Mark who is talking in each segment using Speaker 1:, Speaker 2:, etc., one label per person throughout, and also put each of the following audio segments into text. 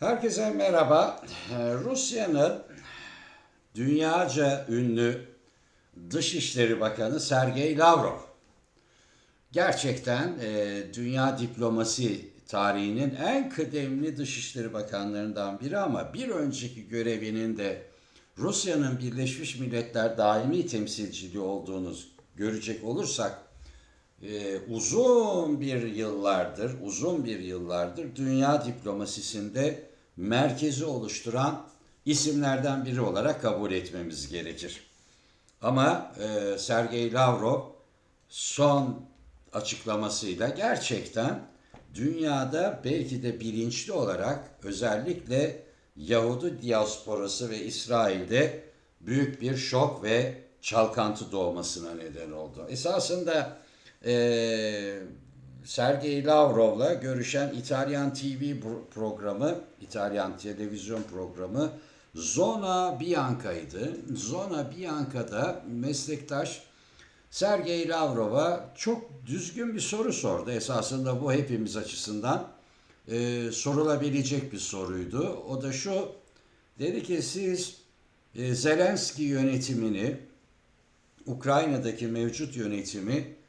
Speaker 1: Herkese merhaba. Ee, Rusya'nın dünyaca ünlü Dışişleri Bakanı Sergey Lavrov gerçekten e, dünya diplomasi tarihinin en kıdemli Dışişleri Bakanlarından biri ama bir önceki görevinin de Rusya'nın Birleşmiş Milletler daimi temsilciliği olduğunu görecek olursak e, uzun bir yıllardır, uzun bir yıllardır dünya diplomasisinde merkezi oluşturan isimlerden biri olarak kabul etmemiz gerekir. Ama e, Sergey Lavrov son açıklamasıyla gerçekten dünyada belki de bilinçli olarak özellikle Yahudi diasporası ve İsrail'de büyük bir şok ve çalkantı doğmasına neden oldu. Esasında e, Sergey Lavrov'la görüşen İtalyan TV pro- programı, İtalyan televizyon programı Zona Bianca'ydı. Zona Bianca'da meslektaş Sergey Lavrov'a çok düzgün bir soru sordu. Esasında bu hepimiz açısından e, sorulabilecek bir soruydu. O da şu, dedi ki siz e, Zelenski yönetimini, Ukrayna'daki mevcut yönetimi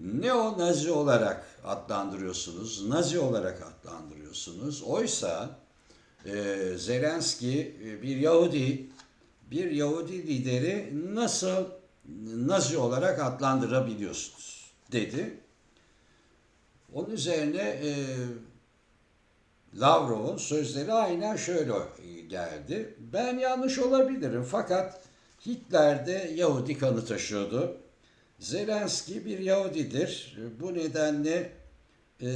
Speaker 1: neo-Nazi olarak adlandırıyorsunuz, Nazi olarak adlandırıyorsunuz. Oysa e, Zelenski e, bir Yahudi, bir Yahudi lideri nasıl Nazi olarak adlandırabiliyorsunuz dedi. Onun üzerine e, Lavrov'un sözleri aynen şöyle geldi. Ben yanlış olabilirim fakat Hitler de Yahudi kanı taşıyordu. Zelenski bir Yahudidir. Bu nedenle e,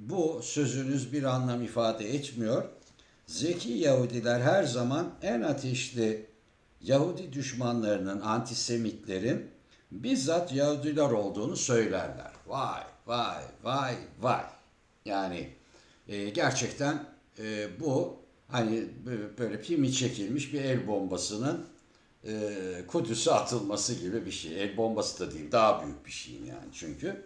Speaker 1: bu sözünüz bir anlam ifade etmiyor. Zeki Yahudiler her zaman en ateşli Yahudi düşmanlarının, antisemitlerin bizzat Yahudiler olduğunu söylerler. Vay, vay, vay, vay. Yani e, gerçekten e, bu hani böyle pimi çekilmiş bir el bombasının e, Kudüs'e atılması gibi bir şey. El bombası da değil, daha büyük bir şey yani çünkü.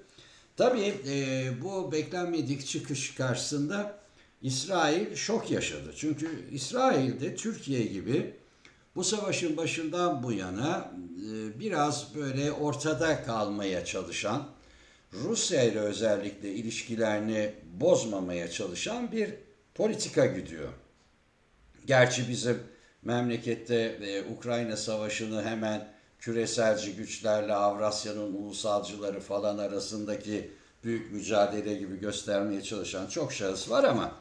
Speaker 1: Tabii e, bu beklenmedik çıkış karşısında İsrail şok yaşadı. Çünkü İsrail'de Türkiye gibi bu savaşın başından bu yana e, biraz böyle ortada kalmaya çalışan, Rusya ile özellikle ilişkilerini bozmamaya çalışan bir politika gidiyor. Gerçi bizim memlekette e, Ukrayna Savaşı'nı hemen küreselci güçlerle Avrasya'nın ulusalcıları falan arasındaki büyük mücadele gibi göstermeye çalışan çok şahıs var ama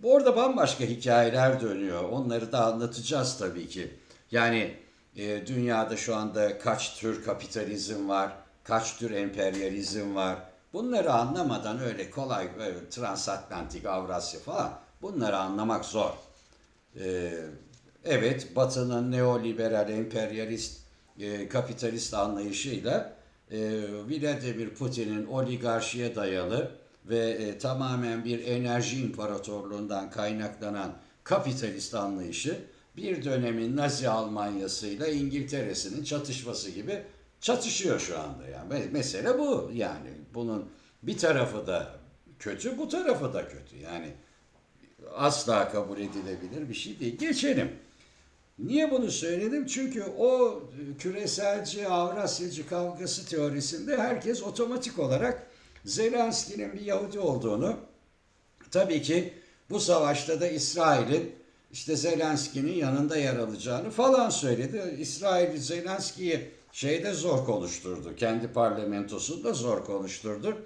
Speaker 1: bu orada bambaşka hikayeler dönüyor. Onları da anlatacağız tabii ki. Yani e, dünyada şu anda kaç tür kapitalizm var, kaç tür emperyalizm var. Bunları anlamadan öyle kolay böyle transatlantik Avrasya falan bunları anlamak zor. E, evet Batı'nın neoliberal, emperyalist, e, kapitalist anlayışıyla e, Vladimir Putin'in oligarşiye dayalı ve e, tamamen bir enerji imparatorluğundan kaynaklanan kapitalist anlayışı bir dönemin Nazi Almanyası ile İngiltere'sinin çatışması gibi çatışıyor şu anda yani. Mesele bu yani. Bunun bir tarafı da kötü, bu tarafı da kötü. Yani asla kabul edilebilir bir şey değil. Geçelim. Niye bunu söyledim? Çünkü o küreselci, Avrasyacı kavgası teorisinde herkes otomatik olarak Zelenski'nin bir Yahudi olduğunu, tabii ki bu savaşta da İsrail'in işte Zelenski'nin yanında yer alacağını falan söyledi. İsrail Zelenski'yi şeyde zor konuşturdu. Kendi parlamentosunda zor konuşturdu.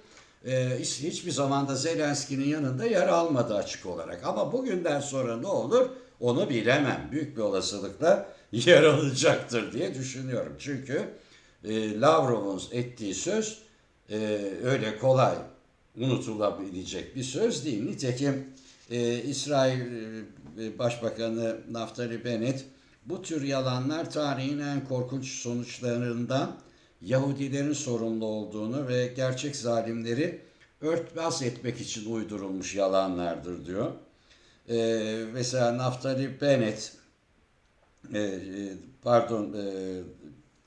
Speaker 1: Ee, hiçbir zaman da Zelenski'nin yanında yer almadı açık olarak. Ama bugünden sonra ne olur onu bilemem. Büyük bir olasılıkla yer alacaktır diye düşünüyorum. Çünkü e, Lavrov'un ettiği söz e, öyle kolay unutulabilecek bir söz değil. Nitekim e, İsrail e, Başbakanı Naftali Bennett bu tür yalanlar tarihin en korkunç sonuçlarından Yahudilerin sorumlu olduğunu ve gerçek zalimleri örtbas etmek için uydurulmuş yalanlardır diyor. E, mesela Naftali Bennett e, e, pardon e,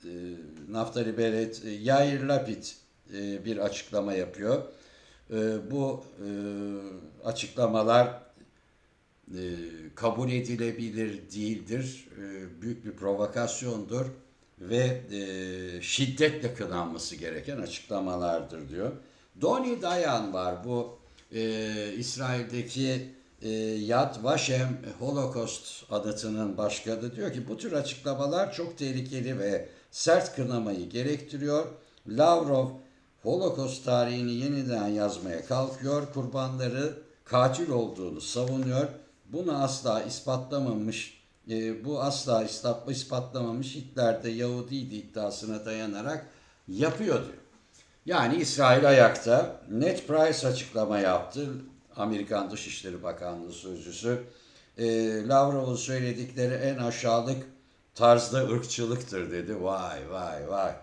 Speaker 1: e, Naftali Bennett e, Yair Lapid e, bir açıklama yapıyor. E, bu e, açıklamalar e, kabul edilebilir değildir. E, büyük bir provokasyondur ve e, şiddetle kınanması gereken açıklamalardır diyor. Donny Dayan var bu e, İsrail'deki e, Yad Vashem Holocaust anıtının başkanı diyor ki bu tür açıklamalar çok tehlikeli ve sert kınamayı gerektiriyor. Lavrov Holocaust tarihini yeniden yazmaya kalkıyor. Kurbanları katil olduğunu savunuyor. Bunu asla ispatlamamış, e, bu asla ispat- ispatlamamış Hitler de Yahudiydi iddiasına dayanarak yapıyor diyor. Yani İsrail ayakta. Ned Price açıklama yaptı. Amerikan Dışişleri Bakanlığı sözcüsü. E, Lavrov'un söyledikleri en aşağılık tarzda ırkçılıktır dedi. Vay vay vay.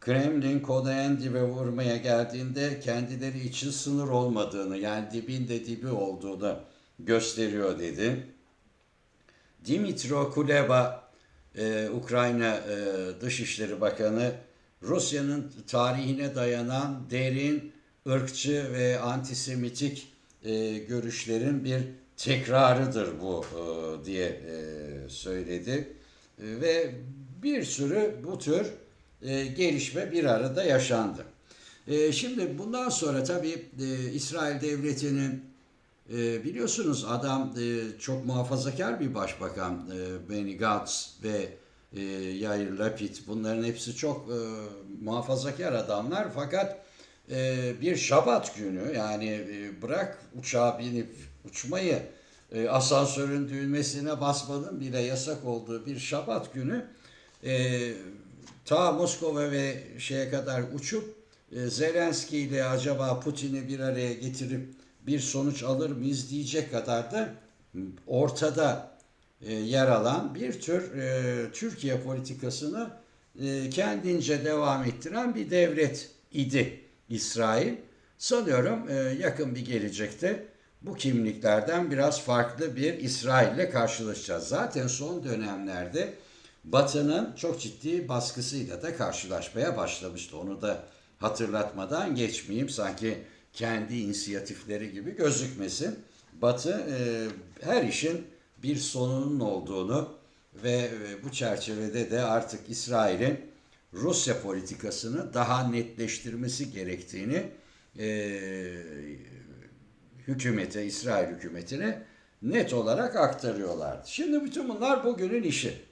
Speaker 1: Kremlin en dibe vurmaya geldiğinde kendileri için sınır olmadığını yani dibin de dibi olduğunu gösteriyor dedi. Dimitro Kuleba, e, Ukrayna e, Dışişleri Bakanı, Rusya'nın tarihine dayanan derin, ırkçı ve antisemitik e, görüşlerin bir tekrarıdır bu e, diye e, söyledi. E, ve bir sürü bu tür e, gelişme bir arada yaşandı. E, şimdi bundan sonra tabii e, İsrail Devleti'nin e, biliyorsunuz adam e, çok muhafazakar bir başbakan e, Benny Gantz ve e, Yair Lapid bunların hepsi çok e, muhafazakar adamlar fakat e, bir şabat günü yani e, bırak uçağa binip uçmayı e, asansörün düğmesine basmanın bile yasak olduğu bir şabat günü e, ta Moskova ve şeye kadar uçup e, Zelenski ile acaba Putin'i bir araya getirip bir sonuç alır mıyız diyecek kadar da ortada yer alan bir tür Türkiye politikasını kendince devam ettiren bir devlet idi İsrail. Sanıyorum e, yakın bir gelecekte bu kimliklerden biraz farklı bir İsrail ile karşılaşacağız. Zaten son dönemlerde Batı'nın çok ciddi baskısıyla da karşılaşmaya başlamıştı. Onu da hatırlatmadan geçmeyeyim. Sanki kendi inisiyatifleri gibi gözükmesin. Batı e, her işin bir sonunun olduğunu ve e, bu çerçevede de artık İsrail'in Rusya politikasını daha netleştirmesi gerektiğini e, hükümete, İsrail hükümetine net olarak aktarıyorlardı. Şimdi bütün bunlar bugünün işi.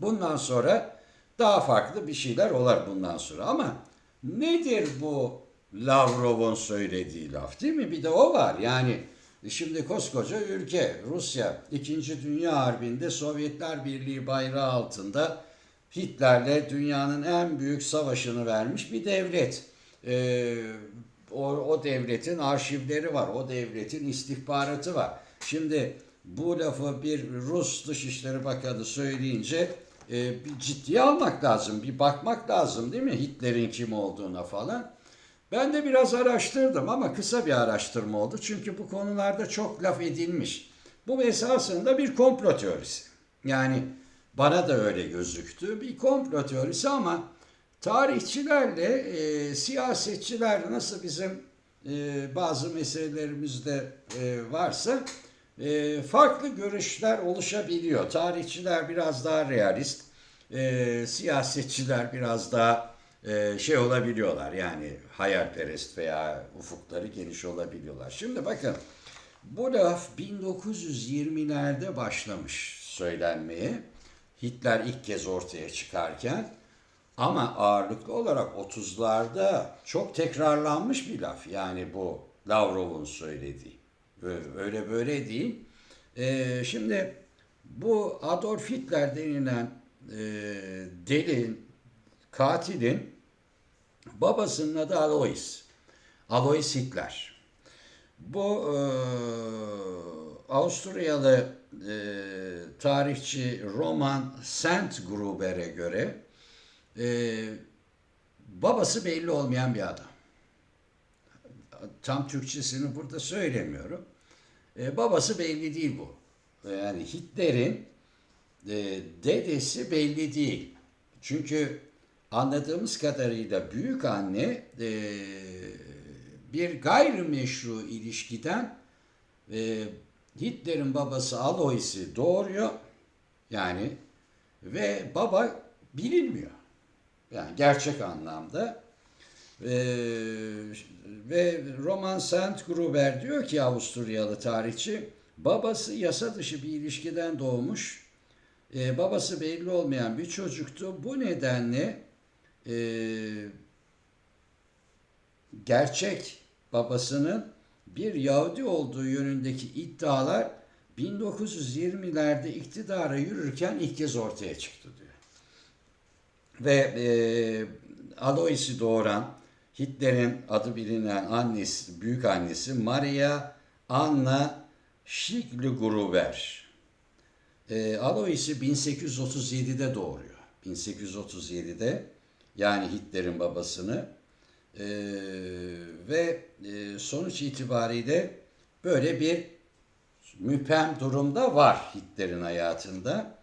Speaker 1: Bundan sonra daha farklı bir şeyler olar bundan sonra. Ama nedir bu Lavrov'un söylediği laf değil mi? Bir de o var. Yani şimdi koskoca ülke Rusya 2. Dünya Harbi'nde Sovyetler Birliği bayrağı altında Hitler'le dünyanın en büyük savaşını vermiş bir devlet. Ee, o, o devletin arşivleri var. O devletin istihbaratı var. Şimdi bu lafı bir Rus Dışişleri Bakanı söyleyince e, bir ciddiye almak lazım. Bir bakmak lazım değil mi Hitler'in kim olduğuna falan. Ben de biraz araştırdım ama kısa bir araştırma oldu. Çünkü bu konularda çok laf edilmiş. Bu esasında bir komplo teorisi. Yani bana da öyle gözüktü. Bir komplo teorisi ama tarihçilerle e, siyasetçiler nasıl bizim e, bazı meselelerimizde e, varsa e, farklı görüşler oluşabiliyor. Tarihçiler biraz daha realist, e, siyasetçiler biraz daha e, şey olabiliyorlar yani hayalperest veya ufukları geniş olabiliyorlar. Şimdi bakın bu laf 1920'lerde başlamış söylenmeye. Hitler ilk kez ortaya çıkarken ama ağırlıklı olarak 30'larda çok tekrarlanmış bir laf. Yani bu Lavrov'un söylediği. Öyle böyle değil. Ee, şimdi bu Adolf Hitler denilen e, delinin, katilin babasının adı Alois. Alois Hitler. Bu e, Avusturyalı e, tarihçi Roman Sandgruber'e göre e, babası belli olmayan bir adam. Tam Türkçesini burada söylemiyorum. E, babası belli değil bu. Yani Hitler'in e, dedesi belli değil. Çünkü anladığımız kadarıyla büyük anne e, bir gayrimeşru ilişkiden e, Hitler'in babası Alois'i doğuruyor. Yani ve baba bilinmiyor. Yani gerçek anlamda. Ee, ve Roman Sandgruber diyor ki Avusturyalı tarihçi, babası yasa dışı bir ilişkiden doğmuş, Ee, babası belli olmayan bir çocuktu. Bu nedenle e, gerçek babasının bir Yahudi olduğu yönündeki iddialar 1920'lerde iktidara yürürken ilk kez ortaya çıktı diyor. Ve e, Alois'i doğuran Hitler'in adı bilinen annesi, büyük annesi Maria Anna Schicklgruber. E, Alois'i 1837'de doğuruyor. 1837'de yani Hitler'in babasını e, ve e, sonuç itibariyle böyle bir müphem durumda var Hitler'in hayatında.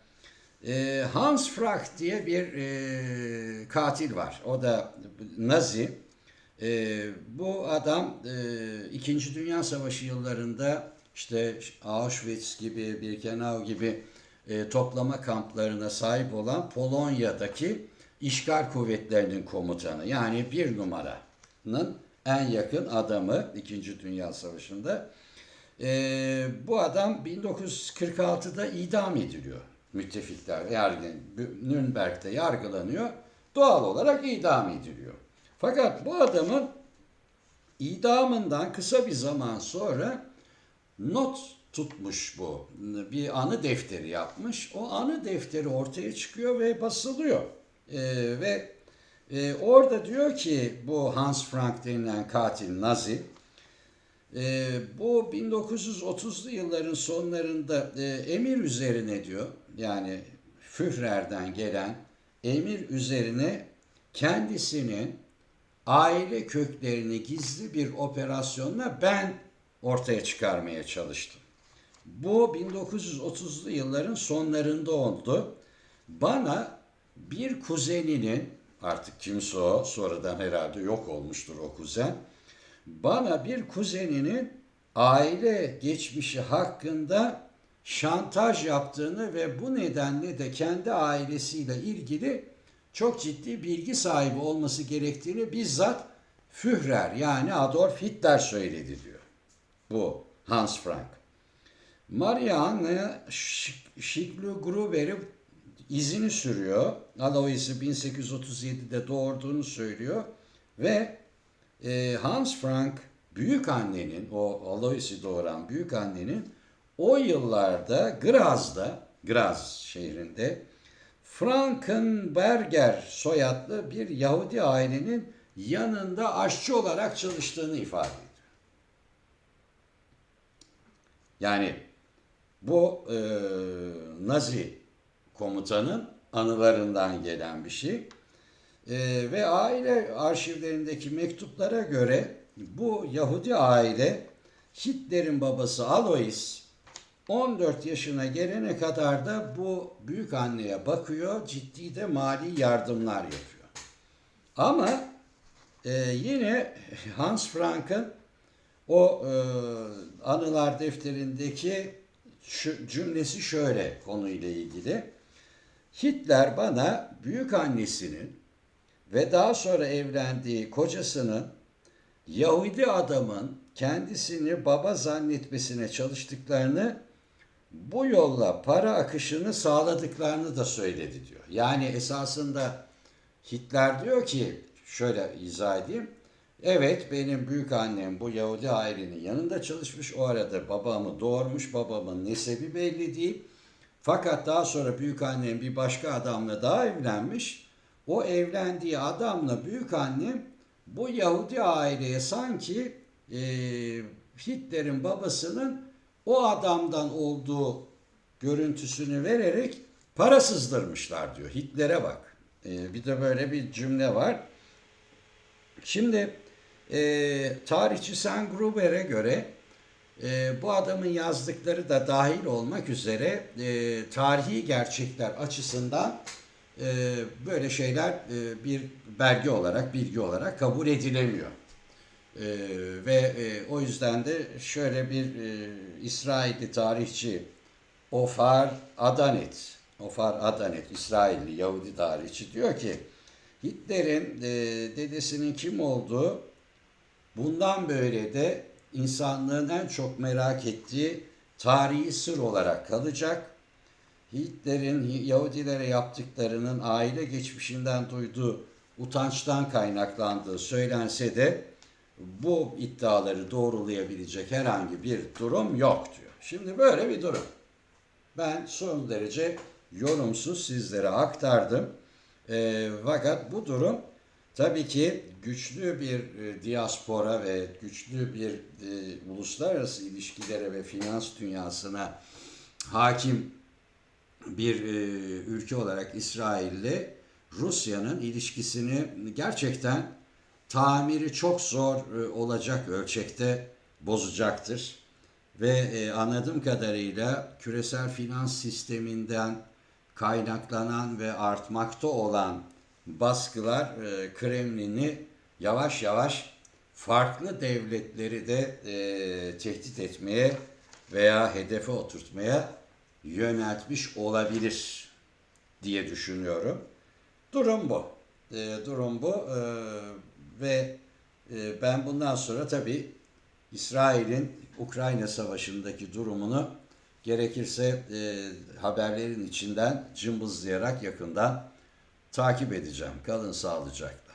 Speaker 1: E, Hans Frank diye bir e, katil var. O da Nazi. E, bu adam e, İkinci Dünya Savaşı yıllarında işte Auschwitz gibi, Birkenau gibi e, toplama kamplarına sahip olan Polonya'daki işgal kuvvetlerinin komutanı. Yani bir numaranın en yakın adamı İkinci Dünya Savaşı'nda. E, bu adam 1946'da idam ediliyor. Müttefikler yargın Nürnberg'de yargılanıyor. Doğal olarak idam ediliyor. Fakat bu adamın idamından kısa bir zaman sonra not tutmuş bu. Bir anı defteri yapmış. O anı defteri ortaya çıkıyor ve basılıyor. Ee, ve e, orada diyor ki bu Hans Frank denilen katil Nazi e, bu 1930'lu yılların sonlarında e, emir üzerine diyor yani Führer'den gelen emir üzerine kendisinin aile köklerini gizli bir operasyonla ben ortaya çıkarmaya çalıştım. Bu 1930'lu yılların sonlarında oldu. Bana bir kuzeninin artık kimse o sonradan herhalde yok olmuştur o kuzen. Bana bir kuzeninin aile geçmişi hakkında şantaj yaptığını ve bu nedenle de kendi ailesiyle ilgili çok ciddi bilgi sahibi olması gerektiğini bizzat Führer yani Adolf Hitler söyledi diyor. Bu Hans Frank. Maria Anna Schicklgruber'i izini sürüyor. Alois'i 1837'de doğurduğunu söylüyor ve e, Hans Frank büyük annenin o Alois'i doğuran büyük annenin o yıllarda Graz'da Graz şehrinde Frankenberger soyadlı bir Yahudi ailenin yanında aşçı olarak çalıştığını ifade ediyor. Yani bu e, Nazi komutanın anılarından gelen bir şey. E, ve aile arşivlerindeki mektuplara göre bu Yahudi aile Hitler'in babası Alois 14 yaşına gelene kadar da bu büyük anneye bakıyor, ciddi de mali yardımlar yapıyor. Ama e, yine Hans Frank'ın o e, anılar defterindeki şu, cümlesi şöyle konuyla ilgili. Hitler bana büyük annesinin ve daha sonra evlendiği kocasının Yahudi adamın kendisini baba zannetmesine çalıştıklarını bu yolla para akışını sağladıklarını da söyledi diyor. Yani esasında Hitler diyor ki şöyle izah edeyim. Evet benim büyük annem bu Yahudi ailenin yanında çalışmış. O arada babamı doğurmuş. Babamın nesebi belli değil. Fakat daha sonra büyük annem bir başka adamla daha evlenmiş. O evlendiği adamla büyük annem bu Yahudi aileye sanki e, Hitler'in babasının o adamdan olduğu görüntüsünü vererek para sızdırmışlar diyor. Hitler'e bak. E, bir de böyle bir cümle var. Şimdi e, tarihçi Sengruber'e göre e, bu adamın yazdıkları da dahil olmak üzere e, tarihi gerçekler açısından e, böyle şeyler e, bir belge olarak, bilgi olarak kabul edilemiyor. ve e, o yüzden de şöyle bir e, İsrailli tarihçi Ofar Adanet, Ofar Adanet, İsrailli Yahudi tarihçi diyor ki Hitler'in e, dedesinin kim olduğu bundan böyle de insanlığın en çok merak ettiği tarihi sır olarak kalacak. Hitler'in Yahudilere yaptıklarının aile geçmişinden duyduğu utançtan kaynaklandığı söylense de bu iddiaları doğrulayabilecek herhangi bir durum yok diyor. Şimdi böyle bir durum. Ben son derece yorumsuz sizlere aktardım. Eee, fakat bu durum tabii ki güçlü bir e, diaspora ve güçlü bir e, uluslararası ilişkilere ve finans dünyasına hakim bir e, ülke olarak İsrail'le Rusya'nın ilişkisini gerçekten tamiri çok zor e, olacak ölçekte bozacaktır. Ve e, anladığım kadarıyla küresel finans sisteminden kaynaklanan ve artmakta olan baskılar e, Kremlin'i yavaş yavaş farklı devletleri de e, tehdit etmeye veya hedefe oturtmaya yöneltmiş olabilir diye düşünüyorum. Durum bu. E, durum bu. E, ve e, ben bundan sonra tabii İsrail'in Ukrayna Savaşı'ndaki durumunu gerekirse e, haberlerin içinden cımbızlayarak yakından takip edeceğim. Kalın sağlıcakla.